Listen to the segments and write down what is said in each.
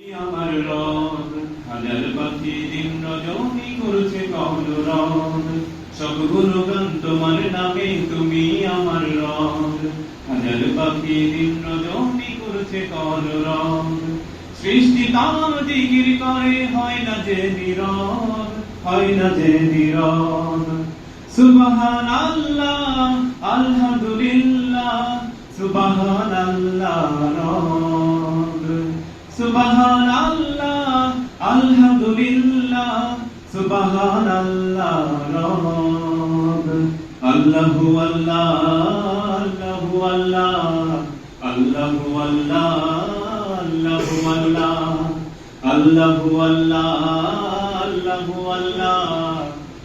আমার হাজার পাখি কলরব সব তোমার নামে তুমি আমার হাজার পাখি কলরব সৃষ্টি তাম দিগির করে, হয় না যে নীরব, হয় না যে আল্লাহ, আলহামদুলিল্লাহ আল্লাহ সুবহান আল্লাহ আলহামদুলিল্লাহ সুবহান আল্লাহ রব, আল্লাহু আল্লাহ আল্লাহু আল্লাহ আল্লাহু আল্লাহ আল্লাহু আল্লাহ আল্লাহু আল্লাহ আল্লাহু আল্লাহ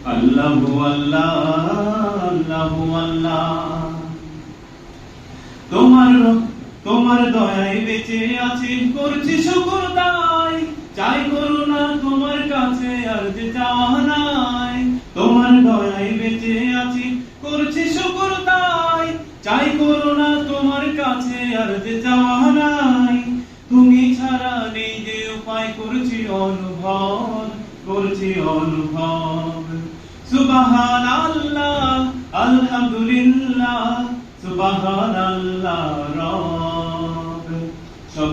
আল্লাহু আল্লাহ আল্লাহু আল্লাহ তোমার তোমার দয়ায় বেঁচে আছি, করছি শুকর তাই। চাই করুণা তোমার কাছে, আর যে চাওয়া নাই। তোমার দয়ায় বেঁচে আছি, করছি শুকর তাই। চাই করুণা তোমার কাছে, আর যে চাওয়া নাই। তুমি ছাড়া নেই যে উপায়, করছি অনুভব করছি অনুভব। সুবাহান আল্লাহ আলহামদুলিল্লাহ সুবাহান আল্লাহ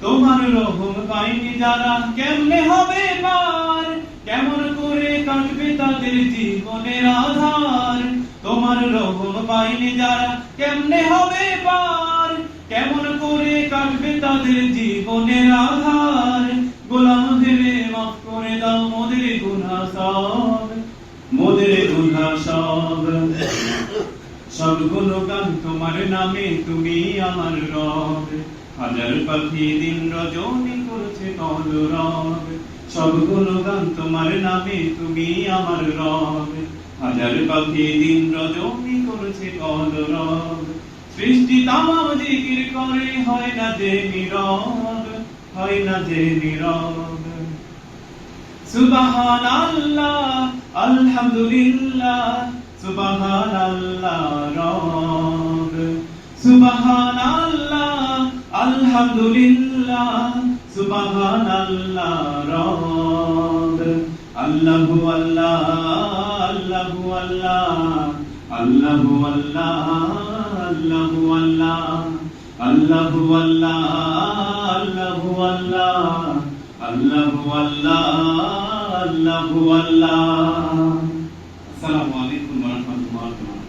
তোমার রহম পাইনি যারা, কেমনে হবে পার? কেমন করে কাটবে তাদের জীবনের আধার? তোমার রহম পাইনি যারা, কেমনে হবে পার? কেমন করে কাটবে তাদের জীবনের আধার? গোলাম ভেবে মাফ করে দাও মোদের গুনাহ সব, মোদের গুনাহ সব। সব গুণগান তোমার নামে, তুমি আমার রব। হাজার পাখি দিন রজনী করছে কল রব। সব গুণগান তোমার নামে, তুমি আমার রব। হাজার পাখি দিন রজনী করছে কল রব। সৃষ্টি তামাম জিকির করে, হয় না যে নীরব, হয় না যে নীরব। সুবহান আল্লাহ আলহামদুলিল্লাহ সুবহান আল্লাহ রব। সুবহান আল্লাহ আলহামদুলিল্লাহ সুবহান আল্লাহ রব। আল্লাহু আল্লাহ আল্লাহু আল্লাহ আল্লাহু আল্লাহ আল্লাহু আল্লাহ আল্লাহু আল্লাহ আল্লাহু আল্লাহ। আল্লাহু আল্লাহ আল্লাহু আল্লাহ। আসসালামু আলাইকুম ওয়া রাহমাতুল্লাহ